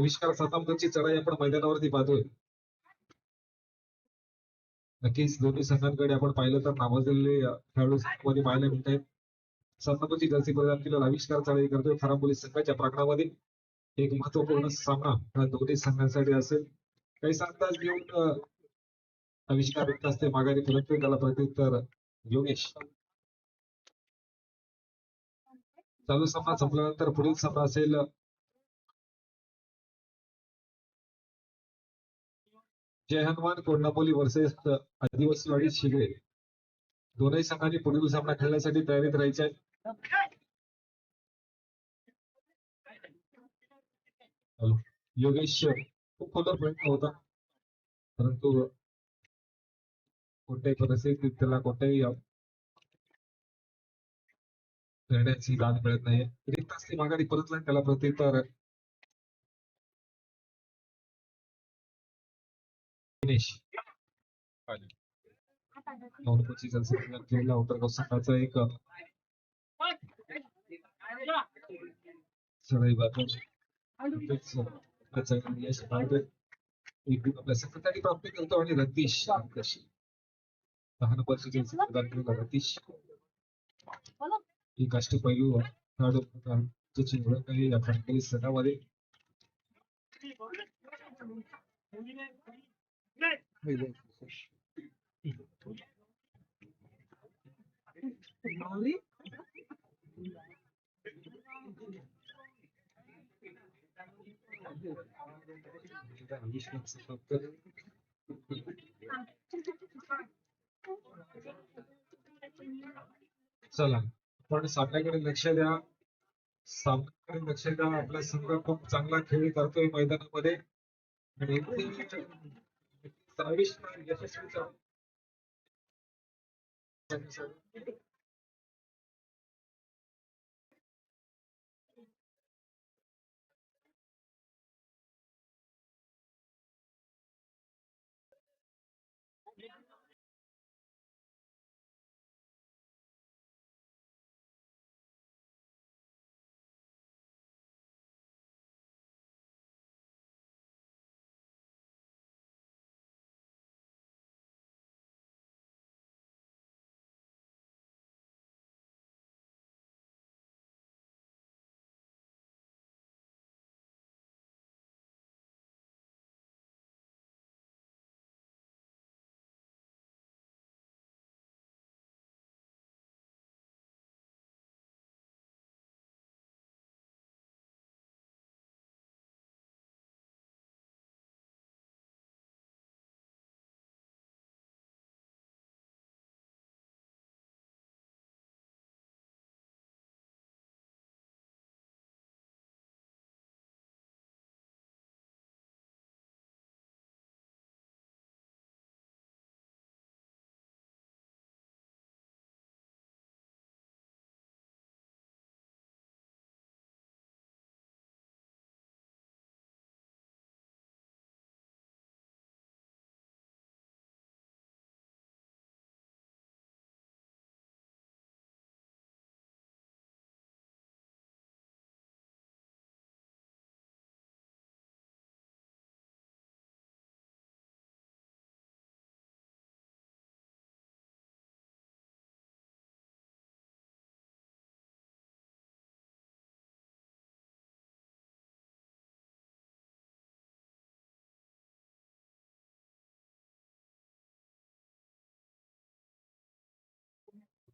आविष्कार सातामगडची चढाई आपण मैदानावरती पाहतोय. नक्कीच दोन्ही संघांकडे आपण पाहिलं तर नावाजलेले खेळाडू मध्ये पाहायला मिळत आहेत सातामगडची जर्सी परिधान केलेला आविष्कार चढाई करतोय. खराबोली संघाच्या प्रांगणामध्ये एक महत्त्वपूर्ण सामना दोन्ही संघांसाठी असेल. काही सांगताच घेऊन अं, आविष्कार व्यक्त असते. माघारी परततोय त्याला प्रत्युत्तर योगेश. चालू सामना संपल्यानंतर पुढील सामना असेल जय हनुमान कोंडापोली वर्सेस आदिवासीवाडी शिगरे दोनही संघांनी पुढील सामना खेळण्यासाठी तयारीत राहायचे आहे हॅलो. योगेश खूप खोलवर प्रयत्न होता. परंतु कोणत्याही परिस्थितीत त्याला कोणत्याही अं, करण्याची दाद मिळत नाही रिक्त असते माघारी परतला त्याला प्रत्युत्तर दिनेश नवनपची जलसंपदा केलेला उतर संघाचा एक चढाई बातमी. यश मिळवतोय. एक आपल्या संघासाठी प्राप्त करतो आणि रतीश कशी दहा नंबरची जर्सी प्रदान केलेला रतीश. एक अष्टपैलू खेळाडू होता, ज्याची ओळख आहे. या फडकरी संघामध्ये चला पण सामन्याकडे लक्ष द्या. सामन्याकडे लक्ष द्या. आपला संघ खूप चांगला खेळ करतोय मैदानामध्ये. आणि सव्वीस यशस्वी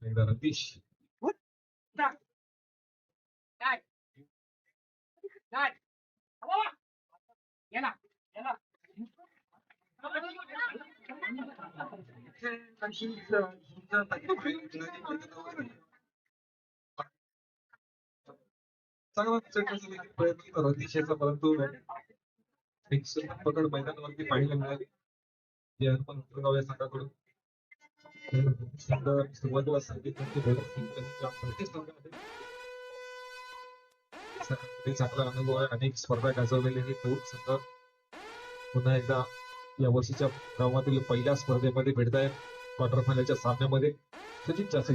एकदा रतीश चांगला प्रयत्न होता रतीशचा परंतु पकड मैदानावरती पाहायला मिळाली. जे या संघाकडून. सुरुवातीला सांगितलं की चांगला अनुभव आहे अनेक स्पर्धा गाजवलेले हे दोन संघ पुन्हा एकदा या वर्षीच्या गावातील पहिल्या स्पर्धेमध्ये भेटतायत क्वार्टर फायनलच्या सामन्यामध्ये सचिन जास्त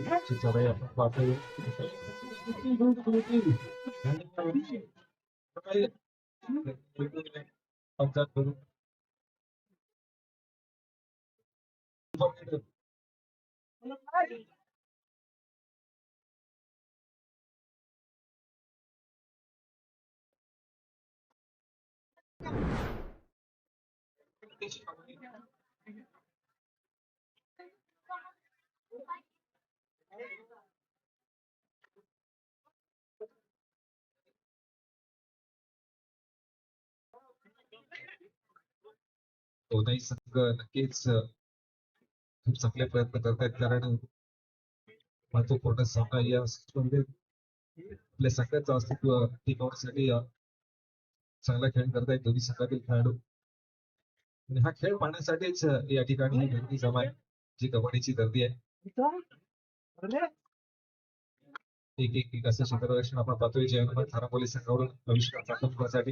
चढाई आपण पाहतोय काही पंचायत करून दोनही संघ नक्कीच अं, खूप चांगले प्रयत्न करतायत. कारण महत्त्वपूर्ण सामना या स्पर्धेत आपल्या संघाचं अस्तित्व टिकवण्यासाठी चांगला खेळ करतायत. दोन्ही संघातील खेळाडू. आणि हा खेळ पाहण्यासाठीच या ठिकाणी ही गर्दी जमा आहे. जी कबड्डीची गर्दी आहे. एक एक एक असं क्षेत्ररक्षण आपण पाहतोय. जे हनुमान थारा पोलीस संघाकडून आविष्कार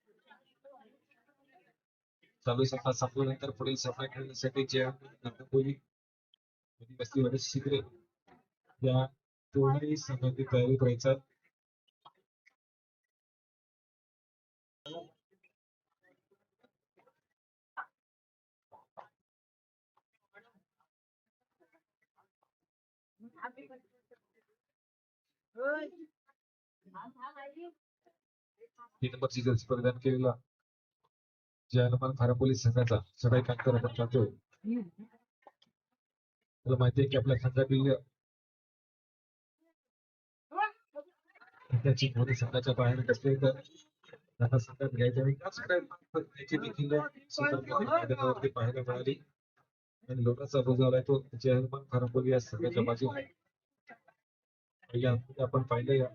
चालू सामना संपल्यानंतर पुढील सामना खेळण्यासाठी जे नागपूरी आणि वस्तीवाडी शिकरे या दोन्ही संघाची तयारी करायचा तीन नंबरची जर्सी परिधान केलेला जे हनुमान खारा पोलीस संघाचा सगळ्या कांतर आपण पाहतोय तुला माहितीये की आपल्या संघातील त्याची मोदी संघाच्या बाहेर कसले तर त्यांना संघात घ्यायचं आणि त्याच प्रयत्नात त्याची देखील मैदानावरती पाहायला मिळाली. आणि लोकांचा बोजा आलाय तो जय हनुमान खारापोली या संघाच्या बाजूने यामध्ये आपण पाहिलं या.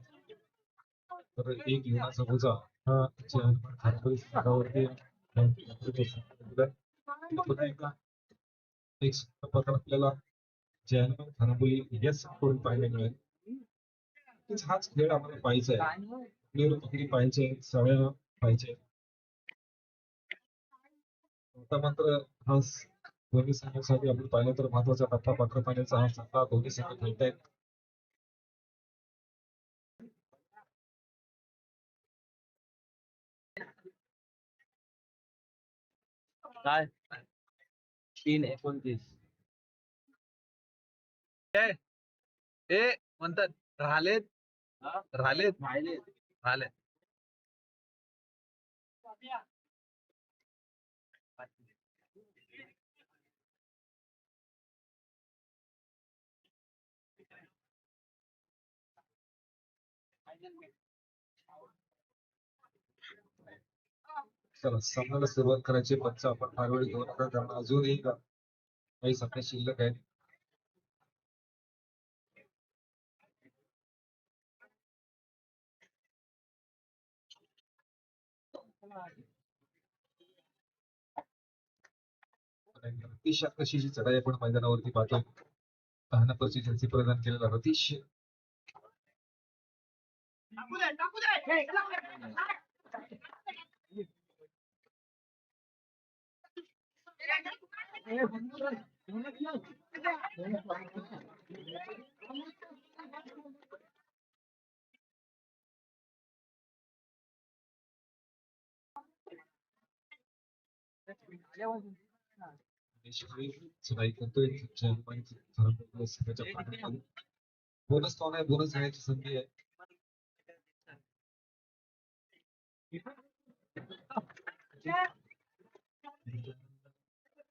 तर एक युनाचा बोजा हा जय हनुमान खारापोली संघावरती आपल्याला जय हनुमान यस करून संघाकडून पाहायला मिळेल नक्कीच हाच खेळ आम्हाला पाहिजे. आहे प्लेअर पकडी पाहिजे सगळ्या पाहिजे आता मात्र हा दोन्ही संघासाठी आपण पाहिलं तर महत्त्वाचा टप्पा पात्र पाण्याचा हा संघ दोन्ही संघ खेळतायत काय? तीन एकोणतीस. ए म्हणतात राहिलेत हा? राहिलेत. राहिले राहिलेत. चला सामन्याला सुरुवात करायची. पंच आपण फार वेळ घेऊ त्यांना अजूनही का- काही सामने शिल्लक आहेत रतीश कशीची चढाई आपण मैदानावरती पाहतो दहा नंबरची प्रदान केलेला रतीश. चढाई करतोय बोनस कॉन आहे बोनस घेण्याची संधी आहे Yeah.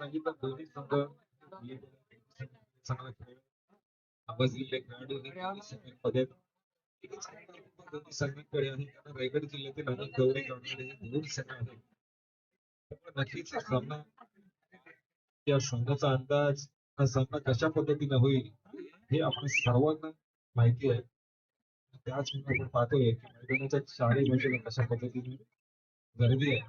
सांगितलं दोन्ही संघ चांगला खेळ खेळाडू हे संघांकडे रायगड जिल्ह्यातील अनेक गौरी करणारे दोन संघ आहेत. त्यामुळे नक्कीच सामना या संघाचा अंदाज हा सामना कशा पद्धतीने होईल हे आपण सर्वांना माहिती आहे. त्याच आपण पाहतोय की मैदानाच्या चारही बाजूला कशा पद्धतीने गर्दी आहे.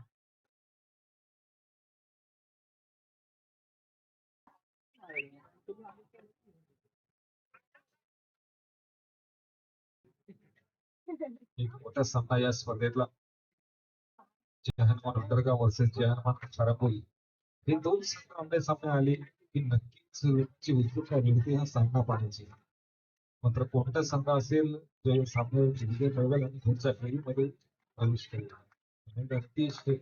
एक मोठा सामना या स्पर्धेतला जहानमान उंडरगाव वर्सेस जहानमान खारापोली हे दोन संघ आमने सामने आले की नक्कीच ची उत्सुकता निर्ते हा सामना पाहण्याची मात्र कोणता संघ असेल जो या सामने विजय ठरवेल आणि पुढच्या फेरीमध्ये प्रवेश करेल? आणि नक्कीच ते-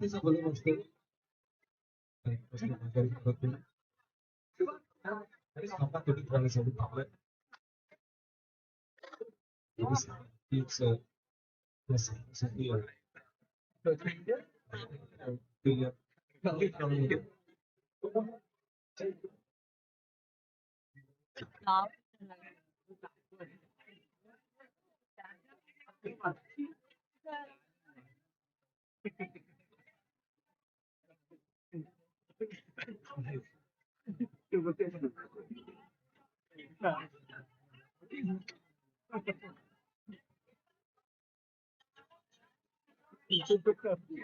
बदल असते सामना प्रश्न करण्यासाठी थांबलाय? नाही. आणि सामना तोडीत राहण्यासाठी थांबलाय तीच अं, या सामन्यासाठी अं, ते, अं, हॅलो. पुन्हा एकदा सामन्याकडे वळूया. आविष्कार प्रतापची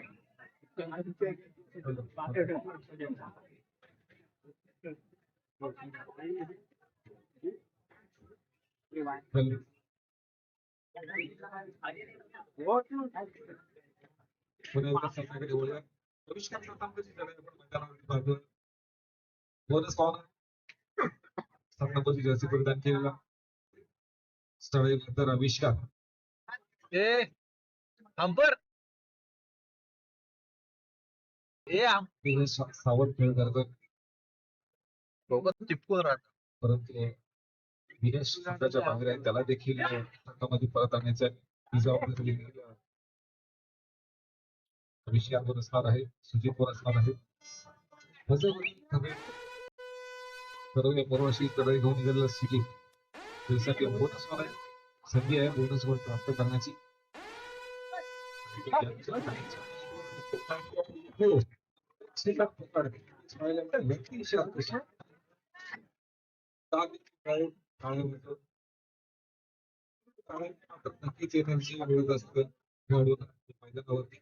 लढाई आपण मैदानावरती पाहतोय. बोनस पाहून सामनापती जर्सी परिधान केलेला स्थळेनंतर आविष्कार ए हंपर ए आम- हे सावध खेळ सोबत चिपकून परंतु बाहेर आहे. त्याला देखील संघामध्ये परत आणण्याचा ही जबाबदारी देखील आविष्कार असणार आहे. सुजित वर असणार आहे. परवाशी कडे घेऊन गेलेला सुजित त्यासाठी बोनस वर आहे. संधी आहे. बोनस वर प्राप्त करण्याची. हो. श्रीकांत पवार. पाहायला मिळालं. व्यक्ती शास्त्र. दहा देखील काळे- काळे होतं. काळे मात्र नक्कीच एनर्जी मिळत असतं खेळाडूंना मैदानावरती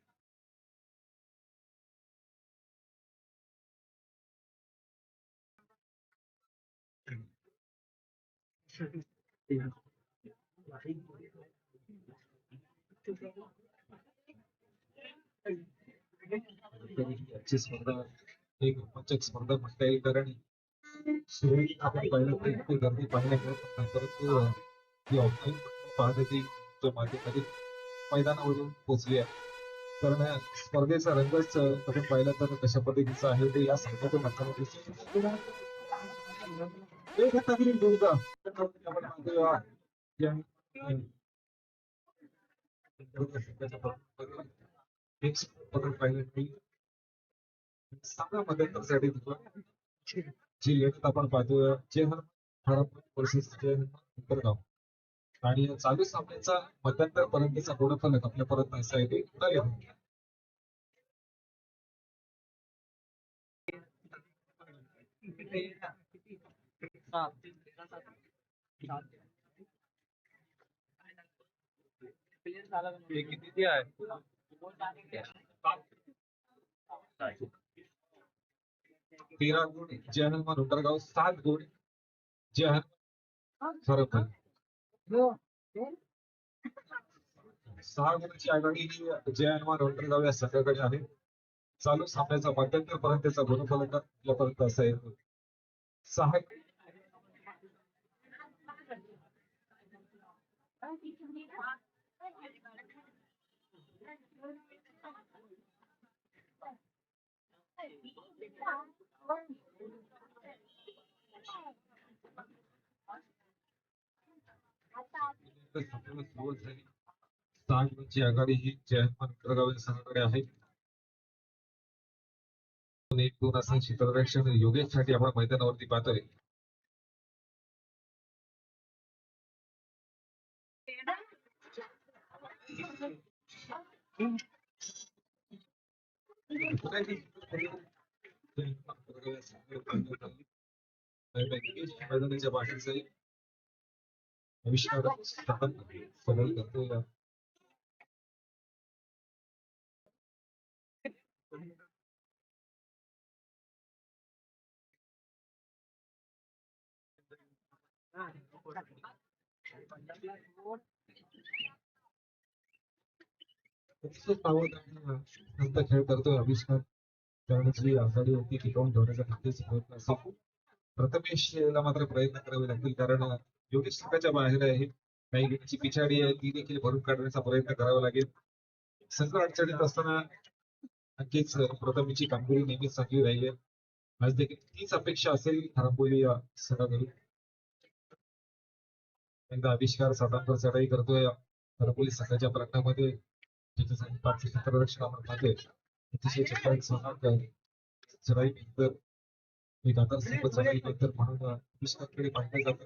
याची स्पर्धा एक रोमांचक स्पर्धा म्हणता येईल कारण सुरुवातीला आपण पाहिलं तर इतकी गर्दी पाहायला मिळत नाही परंतु अं, ऑफलाईन पाहण्याची जो माध्यमातील मैदानावरून पोहोचली आहे. कारण स्पर्धेचा रंगच आपण पाहिला तर कशा पद्धतीचा आहे ते या संघातून आपल्याला एक हातावरील भूमिका पाहिलं की चांगल्या मध्यंतरसाठी जी लेखक आपण पाहतोय जे वर्सेस आणि चालू सामन्याचा मध्यंतर पर्यंतचा गुणफलक आपल्यापर्यंत असा आहे ते किती आहे? तेरा गुण जय हनुमान उंडरगाव सात गुण जय हनुमान. सरपंच सहा गुणाची आघाडी ही जय हनुमान उंडरगाव या संघाकडे आहे. चालू सामन्याचा मध्यंतर पर्यंतचा गुणफलक आपल्यापर्यंत असा येतो सहा संपूर्ण आघाडी ही जयहनुमान संघाकडे आहे एक दोन असं क्षेत्ररक्षण योगेशसाठी आपण मैदानावरती पाहतोय मैदानाच्या बाहेर जाईल आविष्कार स्थापन खेळ करतोय आविष्कार त्यावेळेस आघाडी होती टिकवून ठेवण्याचा नक्कीच प्रयत्न असेल प्रथमेश याला मात्र प्रयत्न करावे लागतील कारण योगेश संघाच्या बाहेर आहे. काही गुणांची पिछाडी आहे ती देखील भरून काढण्याचा प्रयत्न करावा लागेल. संघ अडचणीत असताना नक्कीच प्रथमेची कामगिरी नेहमीच चांगली राहिली. आज देखील तीच अपेक्षा असेल खारांबोली या संघाकडून एकदा आविष्कार सातांकर चढाई करतोय. खारांबोली संघाच्या प्रयत्नामध्ये त्याच्यासाठी पाच क्षेत्ररक्षण आपण पाहतोय अतिशय चपळाईत संघात चढाई नंतर एक आदर्श चढाई नंतर म्हणून आविष्कारकडे पाहिलं जातं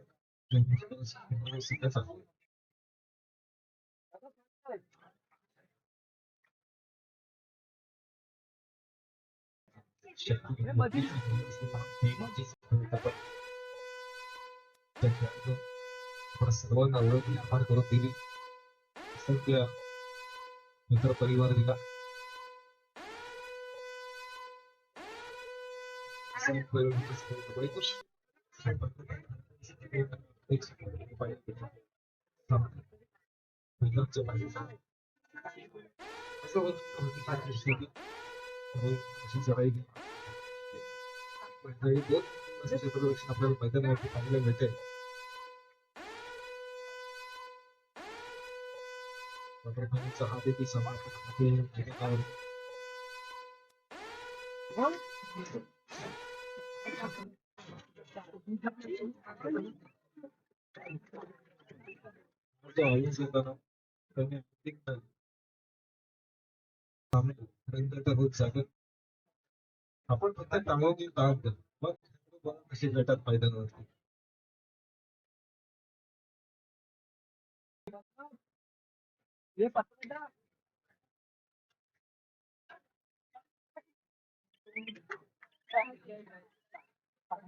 संघाचा शक्ती आपण सर्वांना ओळख निर्माण करून दिली असंख्य मित्र परिवार दिला दोन असे क्षेत्ररक्षण आपल्याला मैदानावरती पाहायला मिळते वॉटरमॅनचा हा देखील समावेश आपण फक्त टाळवणी टाळत जा. मग कसे गटात मैदानावरती Thank you. या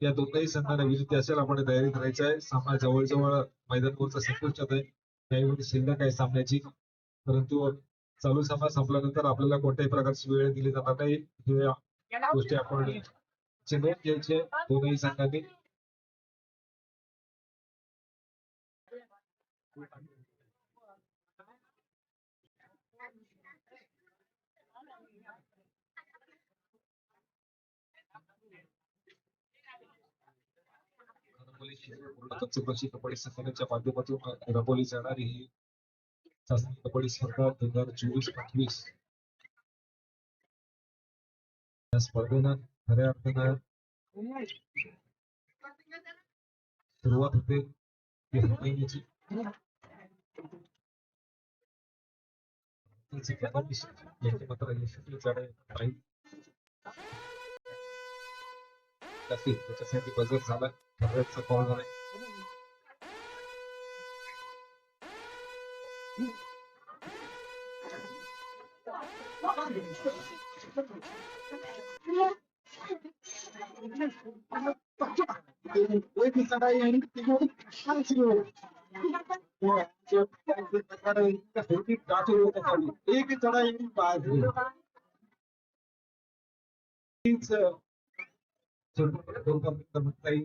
या दोनही संघांना विजेते असेल आपण तयारी करायचं आहे. सामना जवळजवळ मैदानपूरचा संपुष्टात आहे. त्यावेळी शिल्लक आहे सामन्याची. परंतु चालू सामना संपल्यानंतर आपल्याला कोणत्याही प्रकारची वेळ दिली जाणार नाही. हे गोष्टी आपण ची नोंद घ्यायची. दोनही संघांनी चौकशी कबड्डी संघटनेच्या माध्यमातून राबवली जाणारी ही चाचणी कबड्डी स्पर्धा दोन हजार चोवीस पंचवीस. या स्पर्धेनं खऱ्या अर्थानं सुरुवात होते. ती महिन्याची त्याची प्रथम दिशा याची मात्र यशस्वी चढाई राहील नक्कीच त्याच्यासाठी बजर झाला ठरवायचा कॉल झालाय एक चढाई पाच दोन कंपनी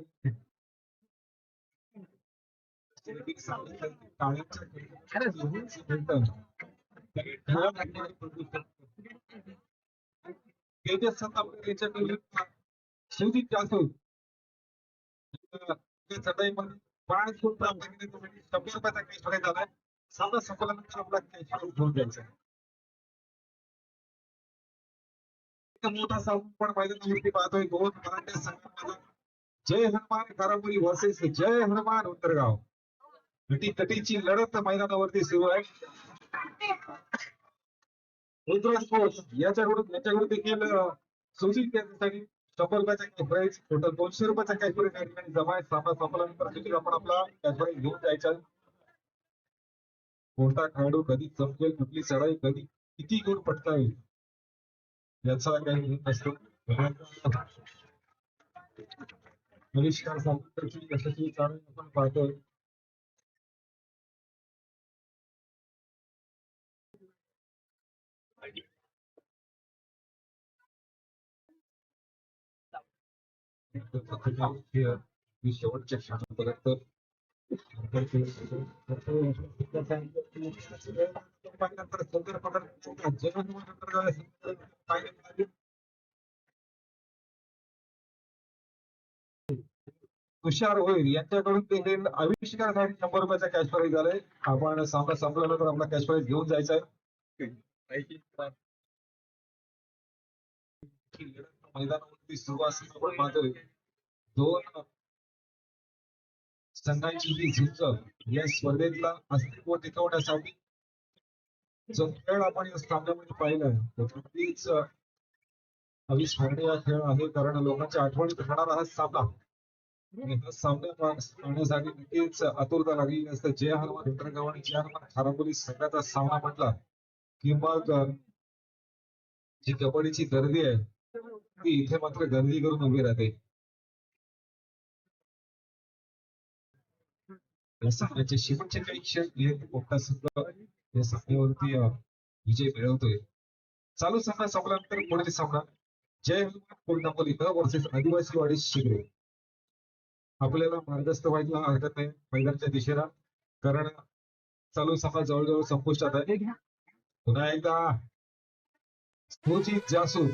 शेवटी चढाईमध्ये पाच प्राप्त केले शंभर रुपयाचा कॅश बघायचा साधा संपल्यानंतर आपला कॅश घेऊन मोठा सामना पण मैदानावरती पाहतोय दोन जय हनुमान कारापुरी वर्सेस जय हनुमान उंदरगाव तटी तटीची लढत मैदानावरती सुरू आहे. रुद्र स्पोर्ट्स याच्याकडून याच्याकडून देखील सुजित यांच्यासाठी शंभर रुपयाचा कॅश प्राईज टोटल दोनशे रुपयाचा कॅश प्राईज या ठिकाणी जमा आहे सामना संपल्यानंतर देखील आपण आपला कॅश प्राईज घेऊन जायचा. कोणता खेळाडू कधी चमकेल कुठली चढाई कधी किती गुण पटता येईल याचा काही हे नसतो बहिष्कार सामन्याची यशस्वी चालू आपण पाहतोय. Thank you. मी शेवटच्या क्षणापर्यंत पाहिजे तुषार होईल यांच्याकडून देखील आविष्कारासाठी शंभर रुपयाचा कॅश प्राईज झालाय. आपण सामना संपल्यानंतर आपला कॅश प्राईज घेऊन जायचा आहे. मैदानावरती सुरू असताना आपण दोन संघांची ही झुंज या स्पर्धेतला अस्तित्व टिकवण्यासाठी जो खेळ आपण या सामन्यामध्ये पाहिलाय तो नक्कीच अविस्मरणीय खेळ आहे. कारण लोकांच्या आठवणीत राहणारा हा सामना. आणि हा सामना पाहण्यासाठी नक्कीच आतुरता लागली असते. जय हनुमान इंटरगाव आणि जय हनुमान खारापुरी संघाचा सामना म्हटला की मग जी कबड्डीची गर्दी आहे ती इथे मात्र गर्दी करून उभी राहते. या सामन्याचे शेवटचे काही क्षण हे मोठा संघ या सामन्यावरती विजय मिळवतोय. चालू सामना संपल्यानंतर पुढील सामना. जय हनुमान कोल्हापुरी न वर्सेस आदिवासी वाडी शिगरे. आपल्याला मार्गस्थ व्हायला हरकत नाही मैदानच्या दिशेला. कारण चालू सामना जवळजवळ संपुष्टात आहे. पुन्हा एकदा. सुजित जासू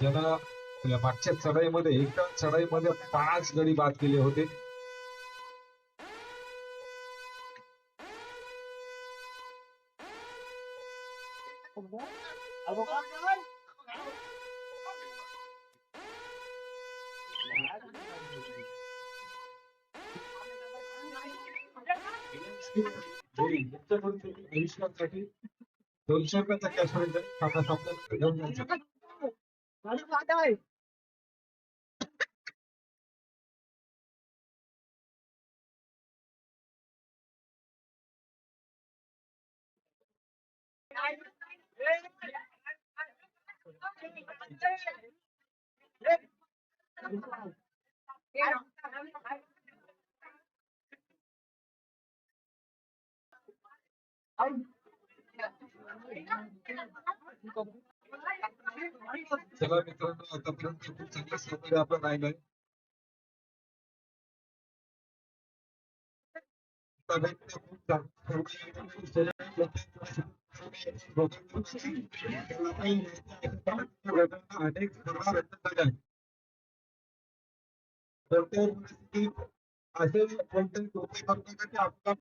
ज्यांना या मागच्या चढाईमध्ये एका चढाईमध्ये पाच गडी बाद केले होते दोनशे रुपयाचा कॅश सामना संपल्यानंतर घेऊन जायचा चला मित्रांनो आतापर्यंत खूप चांगलं सहकार्य आपण राहिलंय. अनेक स्पर्धा रद्द झाल्या कोणत्याही परिस्थितीत असे कोणतेही धोके करू आपला